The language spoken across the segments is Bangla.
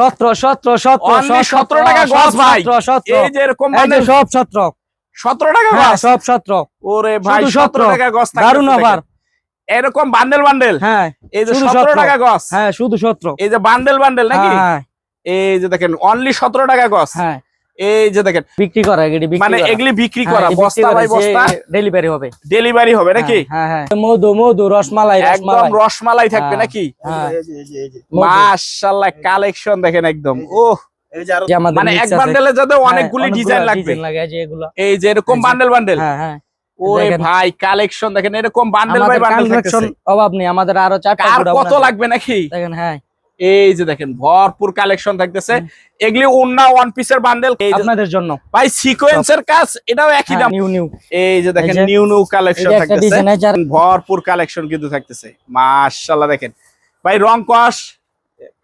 সতেরো সতেরো সতেরো Only 17 টাকা গজ ভাই। এই যে এরকম বান্ডেল সব সতেরো। সতেরো টাকা হ্যাঁ গজ সব সতেরো। ওরে ভাই সতেরো টাকা গজ দারুণ। অফার এরকম বান্ডেল বান্ডেল হ্যাঁ এই যে শুধু সতেরো টাকা গজ হ্যাঁ শুধু সতেরো। এই যে বান্ডেল বান্ডেল নাকি? হ্যাঁ এই যে দেখেন অনলি সতেরো টাকা গজ হ্যাঁ। এই যে দেখেন বিক্রি করা এগুলি বিক্রি মানে করা। এগুলি বিক্রি হ্যাঁ, করা বস্তা বাই বস্তা। ডেলিভারি হবে। ডেলিভারি হবে নাকি? হ্যাঁ হ্যাঁ মধু মধু রসমালাই একদম রসমালাই। থাকবে হ্যাঁ। নাকি। মাশাআল্লাহ কালেকশন দেখেন একদম। ও যে আমাদের মানে এক। বান্ডেলে যাতে অনেকগুলি ডিজাইন লাগবে। এই যে এরকম বান্ডেল বান্ডেল হ্যাঁ হ্যাঁ। ভাই কালেকশন দেখেন এরকম বান্ডেল বাই বান্ডেল কালেকশন অভাব নেই আমাদের আরও চারটা কত লাগবে নাকি? দেখেন হ্যাঁ। এই যে দেখেন ভরপুর কালেকশন থাকতেছে। এগুলি ওন্না ওয়ান পিসের বান্ডেল আপনাদের জন্য। ভাই সিকোয়েন্সের কাজ এটাও একই দাম। নিউ নিউ এই যে দেখেন নিউ নিউ কালেকশন থাকতেছে। ভরপুর কালেকশন কিন্তু থাকতেছে। মাশাআল্লাহ দেখেন। ভাই রং কস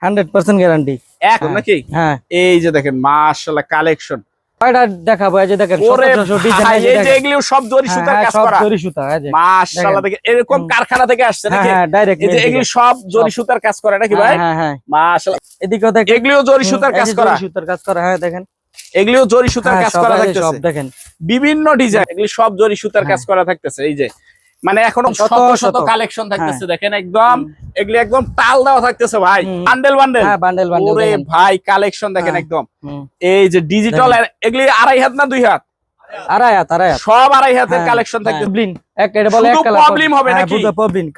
100% গ্যারান্টি এক হ্যাঁ। নাকি? হ্যাঁ। এই যে দেখেন মাশাআল্লাহ কালেকশন কয়টা দেখাবো? এই যে দেখেন ওরে 1700 ডিজাইন ভাই, এই যে এই যে দেখেন। এগুলিও সব জরি হ্যাঁ, সুতার হ্যাঁ, কাজ করা। জরি সুতা এই যে। মাশাআল্লাহ দেখেন। এরকম কারখানা থেকে আসছে হ্যাঁ নাকি? হ্যাঁ ডাইরেক্ট এই যে এগুলি সব সুতার কাজ করা নাকি ভাই? হ্যাঁ হ্যাঁ মাশাআল্লাহ। এদিকেও দেখেন। এগুলিও জরি সুতার কাজ করা। সুতার কাজ করা হ্যাঁ দেখেন। এগুলিও জরি সুতার হ্যাঁ, কাজ করা থাকতেছে। বিভিন্ন ডিজাইন এগুলি সব জরি সুতার কাজ হ্যাঁ। করা থাকতেছে এই যে। মানে এখনও শত শত। কালেকশন থাকতেছে দেখেন একদম এগুলি একদম তাল দেওয়া থাকতেছে ভাই। Bundle bundle. হ্যাঁ বান্ডেল বান্ডেল ওরে ভাই কালেকশন দেখেন হ্যাঁ। একদম। এই যে ডিজিটাল এগুলি আড়াই হাত না দুই হাত? আড়াই হাত আড়াই হাত। সব আড়াই হাতের হ্যাঁ, কালেকশন হ্যাঁ, থাকতেছে। এক এটা বলে এক কালার প্রবলেম হবে নাকি?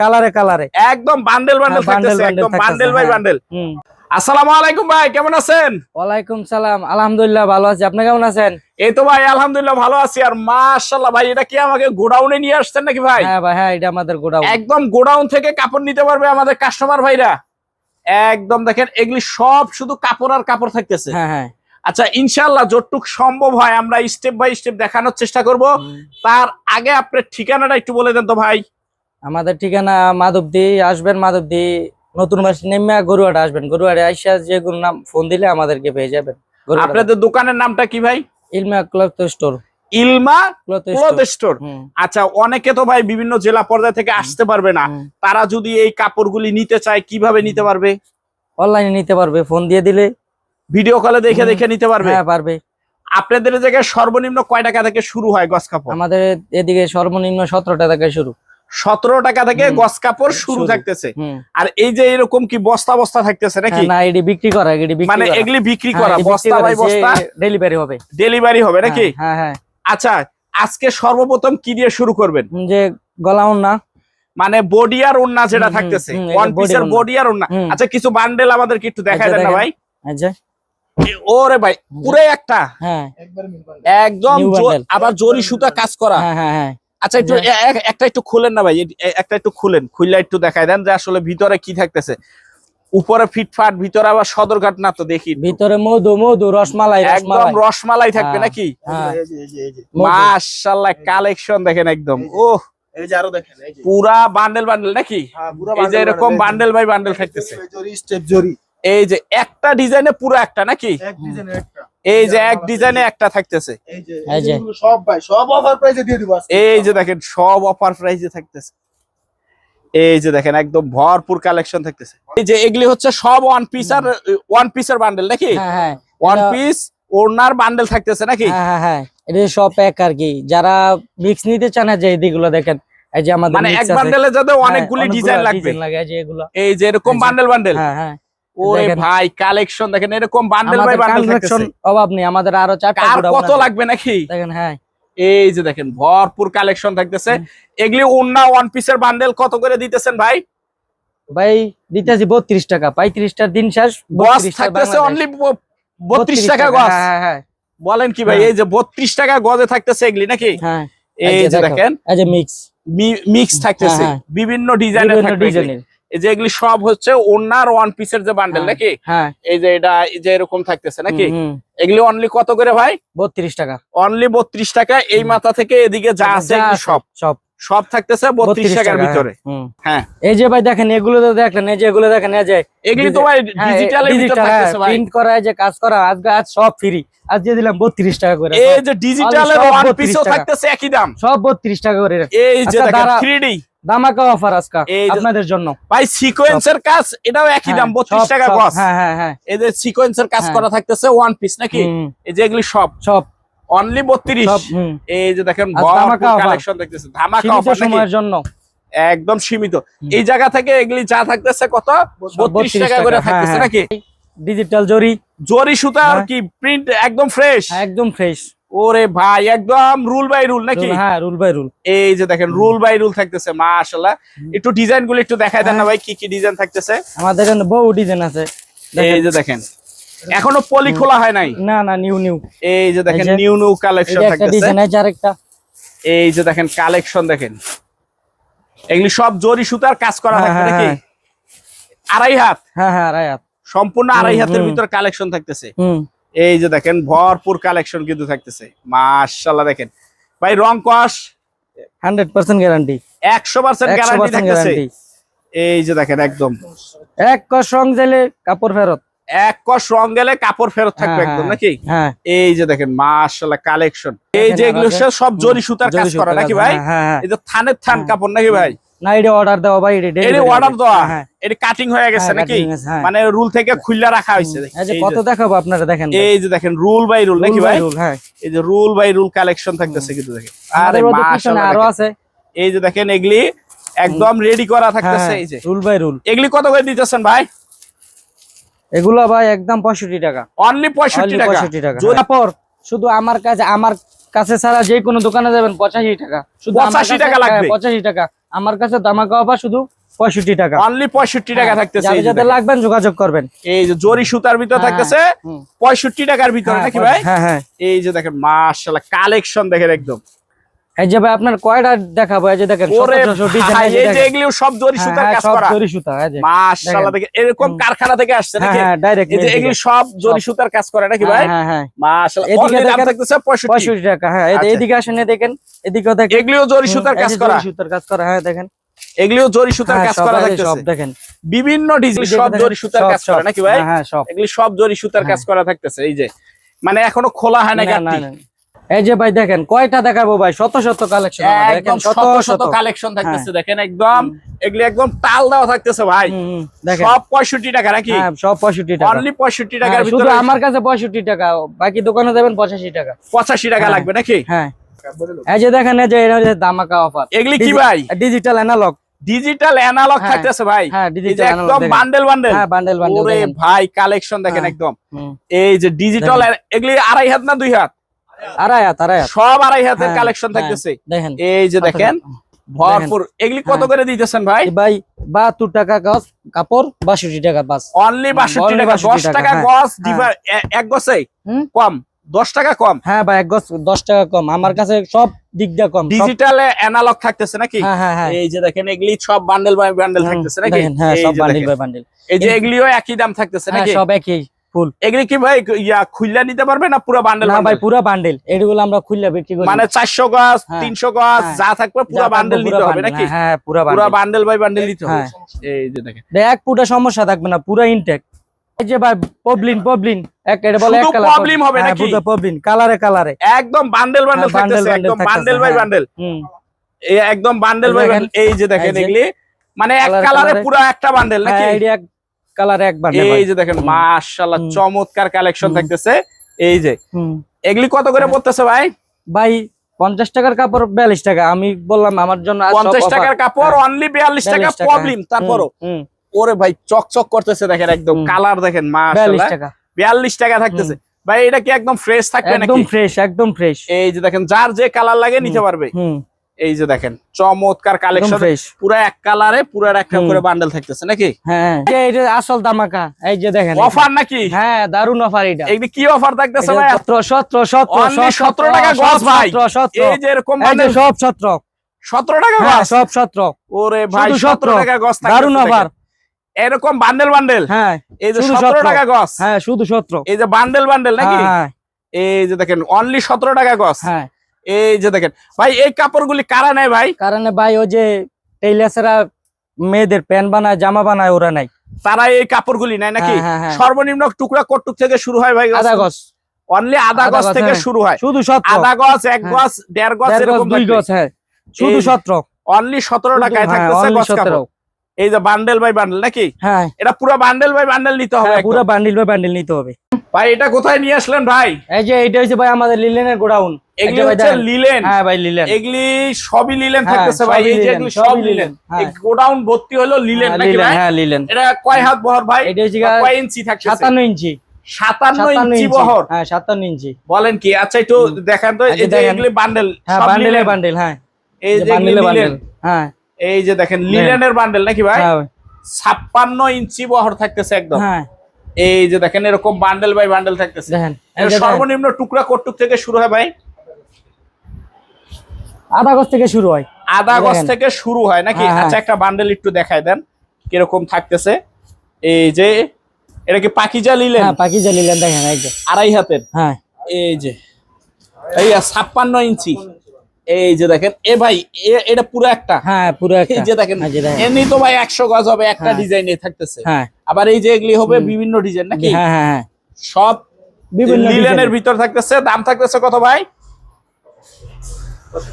কালারে কালারে একদম বান্ডেল বান্ডেল হ্যাঁ, থাকতেছে একদম বান্ডেল বাই হ্যাঁ। বান্ডেল। আসসালামু আলাইকুম ভাই কেমন আছেন? ওয়ালাইকুম সালাম আলহামদুলিল্লাহ ভালো আছি। আপনি কেমন আছেন? এই তো ভাই আলহামদুলিল্লাহ ভালো আছি। আর মাশাআল্লাহ ভাই এটা কি আমাকে গোডাউনে নিয়ে আসছেন নাকি ভাই? হ্যাঁ ভাই হ্যাঁ এটা আমাদের গোডাউন। একদম গোডাউন থেকে কাপড় নিতে পারবে আমাদের কাস্টমার ভাইরা। একদম দেখেন এগুলি সব শুধু কাপড় আর কাপড় থাকতেছে। হ্যাঁ হ্যাঁ। আচ্ছা ইনশাআল্লাহ যতটুক সম্ভব হয় আমরা স্টেপ বাই স্টেপ দেখানোর চেষ্টা করব। তার আগে আপনার ঠিকানাটা একটু বলে দেন তো ভাই। আমাদের ঠিকানা মাধবদি আসবেন মাধবদি নতুন বাস নেমে গরুয়াটা আসবেন। গরুয়ারে আইসা যে কোনো নাম ফোন দিলে আমাদেরকে পেয়ে যাবেন। আপনাদের দোকানের নামটা কি ভাই? Ilma cloth store. Ilma cloth store. আচ্ছা অনেকে তো ভাই বিভিন্ন জেলা পর্যায় থেকে আসতে পারবে না। তারা যদি এই কাপড়গুলি নিতে চায় কীভাবে নিতে পারবে? অনলাইনে নিতে পারবে ফোন দিয়ে দিলে। ভিডিও কলে দেখে দেখে নিতে পারবে। হ্যাঁ পারবে। আপনাদের জায়গায় সর্বনিম্ন কয় টাকা থেকে শুরু হয় গস কাপড়? আমাদের এদিকে সর্বনিম্ন সতেরো টাকা থেকে শুরু। সতেরো টাকা থেকে। গস কাপড় শুরু। থাকতেছে। আর এই যে এরকম কি বস্তা বস্তা থাকতেছে নাকি? হ্যাঁ, না এটি বিক্রি করা এটি বিক্রি মানে এগুলি বিক্রি হ্যাঁ, করা বস্তা বাই বস্তা? ডেলিভারি হবে। ডেলিভারি হবে নাকি? হ্যাঁ হ্যাঁ আচ্ছা আজকে সর্বপ্রথম কি দিয়ে শুরু করবেন? যে গলা না মানে বডি আর ওন্না যেটা থাকতেছে। ওয়ান পিসের বডি আর ওন্না আচ্ছা কিছু বান্ডেল আমাদেরকে একটু আচ্ছা, দেন না ভাই। আচ্ছা ওরে ভাই পুরো একটা। হ্যাঁ। একদম। আবার জরি সুতা কাজ করা। হ্যাঁ হ্যাঁ হ্যাঁ। আচ্ছা একটু এ- একটা একটু খুলেন না ভাই একটা একটু খুলেন খুললে একটু দেখাই দেন যে আসলে ভিতরে কি থাকতেছে। উপরে ফিটফাট ভিতরে আবার সদরঘাট না তো দেখি ভিতরে মধু মধু রসমালাই একদম রসমালাই। রসমালাই থাকবে হ্যাঁ, নাকি? হ্যাঁ। মধু। মাশাআল্লাহ কালেকশন দেখেন একদম। ও এই যে আরও দেখেন এই যে। পুরা বান্ডেল বান্ডেল নাকি? হ্যাঁ, এই যে এরকম বান্ডেল বাই বান্ডেল থাকতেছে। জরি স্টেপ জরি। এই যে একটা ডিজাইনে পুরো একটা নাকি? এক একটা। এই যে এক ডিজাইনে একটা থাকতেছে। এই যে সব ভাই সব অফার প্রাইসে দিয়ে দিব এই যে দেখেন সব অফার প্রাইসে থাকতেছে। এই যে দেখেন একদম ভরপুর কালেকশন থাকতেছে। এই যে এগুলি হচ্ছে সব ওয়ান পিস আর ওয়ান পিসের বান্ডেল নাকি? হ্যাঁ হ্যাঁ। ওয়ান পিস ওড়নার বান্ডেল থাকতেছে নাকি? হ্যাঁ হ্যাঁ হ্যাঁ। এটা সব এক আর কি। যারা মিক্স নিতে চান যে এইদিকগুলো দেখেন এই যে আমাদের মানে এক। বান্ডেলে যাতে হ্যাঁ, অনেকগুলি ডিজাইন লাগবে। লাগে এই যে এগুলো। এই যে এরকম বান্ডেল বান্ডেল হ্যাঁ হ্যাঁ। ওরে। ভাই কালেকশন দেখেন এরকম বান্ডেল বাই বান্ডেল কালেকশন অভাব নেই আমাদের আরও চারটা কত লাগবে নাকি? দেখেন হ্যাঁ। এই যে দেখেন ভরপুর কালেকশন থাকতেছে। এগুলি ওন্না ওয়ান পিসের বান্ডেল কত করে দিতেছেন ভাই? ভাই দিতেছি বত্রিশ টাকা পঁয়ত্রিশটার দিন শেষ গস 32 থাকতেছে অনলি বত্রিশ টাকা হ্যাঁ, গস। হ্যাঁ হ্যাঁ বলেন কি ভাই হ্যাঁ। এই যে বত্রিশ টাকা গজে থাকতেছে এগুলি নাকি? হ্যাঁ। এই যে দেখেন এই যে মিক্স মিক্স থাকতেছে। হ্যাঁ, বিভিন্ন ডিজাইনের ডিজাইনের এই যে এগুলি সব হচ্ছে ওন্নার ওয়ান পিসের যে বান্ডেল হ্যাঁ। নাকি? হ্যাঁ। এই যে এটা এই যে এরকম থাকতেছে নাকি? এগুলি অনলি কত করে ভাই? বত্রিশ টাকা। অনলি বত্রিশ টাকা এই মাথা থেকে এদিকে যা আছে সব। সব। সব থাকতেছে বত্রিশ টাকার ভিতরে। হ্যাঁ। এই যে ভাই দেখেন এগুলো তো দেখেন এই যে এগুলো দেখেন এই যে এগুলি তো ভাই ভাই। প্রিন্ট করা যে কাজ করা আজকে আজ সব ফ্রি আজ দিয়ে দিলাম বত্রিশ টাকা করে। এই যে ডিজিটালের সব ওয়ান পিসও থাকতেছে একই দাম। সব বত্রিশ টাকা করে। এই যে আচ্ছা। থ্রি দামাকা অফার আজকে আপনাদের জন্য। ভাই সিকোয়েন্সের কাজ এটাও একই দাম হ্যাঁ, টাকা হ্যাঁ হ্যাঁ হ্যাঁ। এই যে সিকোয়েন্সের কাজ। করা থাকতেছে ওয়ান পিস নাকি? এই যে এগুলি সব। অনলি। এই যে দেখেন ধামাকা offer। কালেকশন দেখতেছে ধামাকা অফার সময়ের জন্য। একদম সীমিত। এই জায়গা থেকে এগুলি যা থাকতেছে কত? বত্রিশ 32 টাকা করে থাকতেছে। নাকি? ডিজিটাল জরি। জরি সুতা আর। কি? প্রিন্ট একদম ফ্রেশ একদম ফ্রেশ ওরে ভাই একদম রুল বাই রুল নাকি? হ্যাঁ রুল বাই রুল। এই যে দেখেন রুল বাই রুল থাকতেছে মাশাআল্লাহ। একটু ডিজাইনগুলো একটু দেখাই দেন না হ্যাঁ। ভাই কি কি ডিজাইন থাকতেছে? আমাদের এখানে বহু ডিজাইন আছে। এই যে দেখেন এখনও পলি খোলা হয় নাই? না না নিউ নিউ এই যে দেখেন নিউ নিউ কালেকশন এটা একটা থাকতেছে। ডিজাইন আছে আরেকটা। এই যে দেখেন কালেকশন দেখেন। এগুলি সব জরি সুতার কাজ করা হ্যাঁ, থাকবে হ্যাঁ, নাকি। আড়াই হাত? হ্যাঁ হ্যাঁ রায়াত সম্পূর্ণ আড়াই হাতের ভিতর কালেকশন থাকতেছে। হুম। এই যে দেখেন ভরপুর কালেকশন কিন্তু থাকতেছে। মাশাআল্লাহ দেখেন। ভাই রং কস? হান্ড্রেড পার্সেন্ট গ্যারান্টি একশো পার্সেন্ট একশো গ্যারান্টি থাকতেছে। এই যে দেখেন একদম। এক কস রং দিলে কাপড় ফেরত। এক কস রং গেলে কাপড় ফেরত থাকবে হ্যাঁ, একদম হ্যাঁ, নাকি? হ্যাঁ। এই যে দেখেন মাশাআল্লাহ কালেকশন এই যে এগুলো। সব জরি সুতার কাজ করা নাকি ভাই? এই যে থানের থান। কাপড় নাকি ভাই? না এটা অর্ডার দেওয়া ভাই এটা delivery অর্ডার দেওয়া? হ্যাঁ, এর কাটিং হয়ে গেছে হ্যাঁ, নাকি? হ্যাঁ। মানে রুল থেকে খুললা রাখা হয়েছে। এই যে কত দেখাবো আপনারা দেখেন। এই যে দেখেন রুল বাই রুল নাকি ভাই? হ্যাঁ। এই যে রুল বাই রুল কালেকশন থাকতেছে কিন্তু দেখেন। আরে মাশাআল্লাহ আরও আছে। এই যে দেখেন এগুলি একদম রেডি করা থাকতেছে এই যে। রুল বাই রুল এগুলি কত করে দিতেছেন ভাই? এগুলো ভাই একদম পঁয়ষট্টি টাকা। অনলি পঁয়ষট্টি Only টাকা? 65 টাকা কাপড় শুধু আমার কাছে আমার কাছে ছাড়া যে কোনো দোকানে যাবেন পঁচাশি টাকা। শুধু আমার 85 টাকা লাগবে? হ্যাঁ, পঁচাশি টাকা। আমার কাছে দামাকা অফার শুধু পঁয়ষট্টি টাকা। অনলি পঁয়ষট্টি টাকা থাকতেছে যাদের। লাগবেন যোগাযোগ করবেন। এই যে জরি সুতার ভিতর হ্যাঁ, থাকতেছে পঁয়ষট্টি টাকার ভিতরে হ্যাঁ, নাকি ভাই? হ্যাঁ হ্যাঁ। এই যে দেখেন মাশাআল্লাহ কালেকশন দেখেন একদম। এই যে ভাই আপনার কয়টা দেখাবো? এই যে দেখেন এই যে। এগুলো সব জরি হ্যাঁ, সুতার হ্যাঁ, কাজ করা। জরি সুতা এই যে মাশাআল্লাহ দেখেন। এরকম কারখানা থেকে আসছে হ্যাঁ নাকি হ্যাঁ ডাইরেক্ট এই যে এগুলো সব জরি সুতার কাজ করে নাকি ভাই? হ্যাঁ হ্যাঁ মাশাআল্লাহ এদিকে দাম দেখেন, থাকতেছে 65 টাকা হ্যাঁ এই যে আচ্ছা। এদিকে আসেন দেখেন এদিকেও দেখেন। এগুলিও জরি সুতার কাজ করা। সুতার কাজ করা হ্যাঁ দেখেন। এগুলিও জরি সুতার হ্যাঁ, কাজ করা থাকতেছে দেখেন। বিভিন্ন ডিজাইন সব জরি সুতার কাজ। করে নাকি ভাই? হ্যাঁ, হ্যাঁ সব। এগুলি সব জরি সুতার কাজ করা থাকতেছে এই যে। মানে এখনও খোলা হয় না। এই যে ভাই দেখেন কয়টা দেখাবো ভাই? শত শত কালেকশন একদম শত শত কালেকশন থাকতেছে দেখেন একদম এগুলি একদম তাল দেওয়া থাকতেছে ভাই। দেখেন। সব পঁয়ষট্টি টাকা নাকি? হ্যাঁ সব পঁয়ষট্টি টাকা। অনলি পঁয়ষট্টি টাকার হ্যাঁ, শুধু ভিতরে আমার কাছে পঁয়ষট্টি টাকা বাকি দোকানে যাবেন পঁচাশি টাকা। পঁচাশি টাকা হ্যাঁ। লাগবে নাকি? হ্যাঁ। এই যে দেখেন এই যে এটা হচ্ছে দামাকা অফার এগুলি কি ভাই? ডিজিটাল অ্যানালগ ডিজিটাল অ্যানালগ হ্যাঁ। থাকতেছে ভাই। হ্যাঁ ডিজিটাল অ্যানালগ একদম বান্ডেল বান্ডেল হ্যাঁ বান্ডেল বান্ডেল ওরে ভাই কালেকশন দেখেন হ্যাঁ। একদম। এই যে ডিজিটাল এগুলি আড়াই হাত না দুই হাত? আড়াই হাত আড়াই হাত। সব আড়াই হাতের হ্যাঁ, কালেকশন হ্যাঁ। থাকতেছে। দেখেন। এই যে দেখেন ভরপুর। এগুলি কত হ্যাঁ। করে দিতেছেন ভাই? ভাই বাহাত্তর টাকা গজ কাপড় বাষট্টি টাকা বাস অনলি বাষট্টি টাকা। দশ টাকা হ্যাঁ। হ্যাঁ। এক গছে কম। দশ টাকা কম? হ্যাঁ ভাই এক গজ দশ টাকা কম। আমার কাছে সব দিক দিয়ে কম। ডিজিটালে অ্যানালগ থাকতেছে নাকি? হ্যাঁ হ্যাঁ হ্যাঁ। এই যে দেখেন এগুলি সব বান্ডেল বাই বান্ডেল থাকতেছে নাকি? হ্যাঁ সব যে বাই বান্ডিল এই যে এগুলিও একই দাম থাকতেছে হ্যাঁ নাকি? সব একই। ফুল। এগুলি কি ভাই ইয়া খুললা নিতে পারবে না পুরো বান্ডেল না ভাই পুরো বান্ডিল এগুলো আমরা খুললে বিক্রি করি। মানে চারশো গজ। তিনশো। যা থাকবে পুরো বান্ডেল পুরো নিতে হবে নাকি? হ্যাঁ পুরো পুরো বান্ডেল বাই বান্ডেল নিতে হবে। এই যে দেখেন। এক পুরো সমস্যা থাকবে না পুরো ইনটেক এই যে ভাই পবলিন পবলিন এক এটা বলে এক কালার problem হবে নাকি? পবলিন কালারে কালারে একদম বান্ডেল বান্ডেল থাকতেছে একদম বান্ডেল বাই। বান্ডেল হুম। এই একদম বান্ডেল যে দেখেন। এগুলি। মানে এক কালারে। পুরো একটা বান্ডেল নাকি? হ্যাঁ এক কালারে এক বান্ডেল এই যে দেখেন মাশাআল্লাহ চমৎকার কালেকশন। থাকতেছে। এই যে এগুলি কত করে হ্যাঁ। পড়তেছে ভাই? ভাই পঞ্চাশ টাকার কাপড় বিয়াল্লিশ টাকা। আমি বললাম আমার জন্য পঞ্চাশ টাকার কাপড় হ্যাঁ। অনলি বিয়াল্লিশ টাকা 42 প্রবলেম তারপরও। ওরে ভাই চকচক করতেছে দেখেন একদম। কালার দেখেন বিয়াল্লিশ মাশাআল্লাহ। টাকা। বিয়াল্লিশ টাকা থাকতেছে। ভাই এটা কি একদম ফ্রেশ থাকবে একদম ফ্রেশ একদম ফ্রেশ এই যে দেখেন যার যে কালার লাগে নিতে পারবে। এই যে দেখেন চমৎকার কালেকশন পুরো এক কালারে পুরো একটা করে বান্ডেল থাকতেছে নাকি? হ্যাঁ এই যে এটা আসল দামাকা এই যে দেখেন। অফার নাকি? হ্যাঁ দারুণ অফার এটা। এইগুলি কি অফার থাকতেছে ভাই সতেরো সতেরো সতেরো Only 17 টাকা গজ ভাই। এই যে এরকম এই বান্ডেল সব সতেরো। সতেরো টাকা হ্যাঁ গজ সব সতেরো। ওরে ভাই শুধু সতেরো। 17 টাকা গজ দারুণ অফার এরকম বান্ডেল বান্ডেল হ্যাঁ এই যে শুধু সতেরো 17 টাকা গজ হ্যাঁ শুধু সতেরো। এই যে বান্ডেল বান্ডেল নাকি? হ্যাঁ এই যে দেখেন অনলি সতেরো টাকা গজ হ্যাঁ। এই যে দেখেন ভাই এই কাপড়গুলি কারা নেয় ভাই? কারণ ভাই ওই যে টেইলার্সরা মেয়েদের প্যান্ট বানায় জামা বানায় ওরা নাই তারা এই কাপড়গুলি নেয় নাকি? হ্যাঁ, হ্যাঁ, হ্যাঁ। সর্বনিম্ন টুকরা কটুক থেকে শুরু হয় ভাই আধা গজ অনলি আধা গজ গজ, থেকে। শুরু হয়। শুধু সতেরো। আধা গজ এক। গজ দেড় গজ গজ এরকম দুই। গজ হ্যাঁ। শুধু সতেরো। অনলি সতেরো টাকায় থাকতেছে গজ কাপড়। এই যে বান্ডেল বাই বান্ডেল নাকি? হ্যাঁ। এটা পুরো বান্ডেল বাই বান্ডেল নিতে হবে পুরো বান্ডিল বাই বান্ডেল নিতে হবে। ভাই এটা কোথায় নিয়ে আসলেন ভাই? এই যে এটা হচ্ছে ভাই আমাদের লিলেনের গোডাউন। এগুলি হচ্ছে লিলেন হ্যাঁ ভাই লিলেন এগুলি সবই লিলেন হ্যাঁ, থাকতেছে ভাই। এই যে এগুলি সব লিলেন, হ্যাঁ। এই গোডাউন ভর্তি হলো লিলেন হ্যাঁ, নাকি ভাই? হ্যাঁ লিলেন এটা কয় হাত বহর ভাই? এটা হচ্ছে কয় ইঞ্চি থাকতেছে? সাতান্ন ইঞ্চি। সাতান্ন সাতান্ন ইঞ্চি বহর। হ্যাঁ সাতান্ন ইঞ্চি। বলেন কি? আচ্ছা একটু দেখান তো। আচ্ছা, এই যে দেখেন। এগুলি বান্ডেল হ্যাঁ বান্ডিলে হ্যাঁ। এই যে লিলেন হ্যাঁ। এই যে দেখেন লিলেনের বান্ডেল নাকি ভাই? হ্যাঁ ভাই, ছাপ্পান্ন ইঞ্চি বহর থাকতেছে একদম। হ্যাঁ। এই যে দেখেন এরকম বান্ডেল বাই বান্ডেল থাকতেছে। সর্বনিম্ন টুকরা কটুক থেকে শুরু হয় ভাই? আধা গজ থেকে শুরু হয়। আধা গজ থেকে শুরু হয় নাকি? হ্যাঁ, হ্যাঁ। আচ্ছা একটা বান্ডেল একটু দেখায় দেন কীরকম থাকতেছে। এই যে এটা কি পাকিজা লিলেন হ্যাঁ পাখি যে লিলেন দেখেন এই যে। আড়াই হাতের। হ্যাঁ। এই যে এই ছাপ্পান্ন ইঞ্চি। এই যে দেখেন এ ভাই এটা পুরো একটা। হ্যাঁ পুরো একটা। যে দেখেন এমনি তো ভাই একশো গজ হবে একটা ডিজাইন ডিজাইনে থাকতেছে। হ্যাঁ। আবার এই যে এগুলি হবে বিভিন্ন ডিজাইন নাকি? হ্যাঁ হ্যাঁ হ্যাঁ। সব বিভিন্ন লিলেনের ভিতর থাকতেছে দাম থাকতেছে কত ভাই?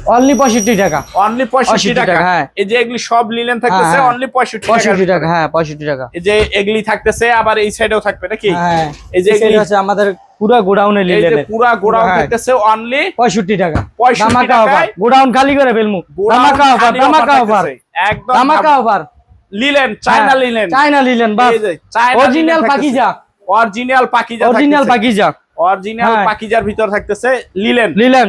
অনলি পঁয়ষট্টি টাকা। অনলি পঁয়ষট্টি 65 টাকা। টাকা, হ্যাঁ। এই যে এগুলি সব লিলেন থাকতেছে হ্যাঁ, হ্যাঁ। অনলি টাকা। টাকা হ্যাঁ পঁয়ষট্টি টাকা। এই যে এগুলি থাকতেছে আবার এই সাইডেও থাকবে নাকি? হ্যাঁ এই যে এগুলি- হচ্ছে আমাদের পুরো গোডাউনে এই যে পুরা হ্যাঁ। থাকতেছে অনলি পঁয়ষট্টি টাকা। 65 ধামাকা অফার গোডাউন খালি করে ফেলমু। ধামাকা অফার ধামাকা অফার একদম ধামাকা offer linen China linen China linen বাস। Original Pakiza original Pakiza original Pakiza original হ্যাঁ। পাকিজার ভিতর থাকতেছে লিলেন লিলেন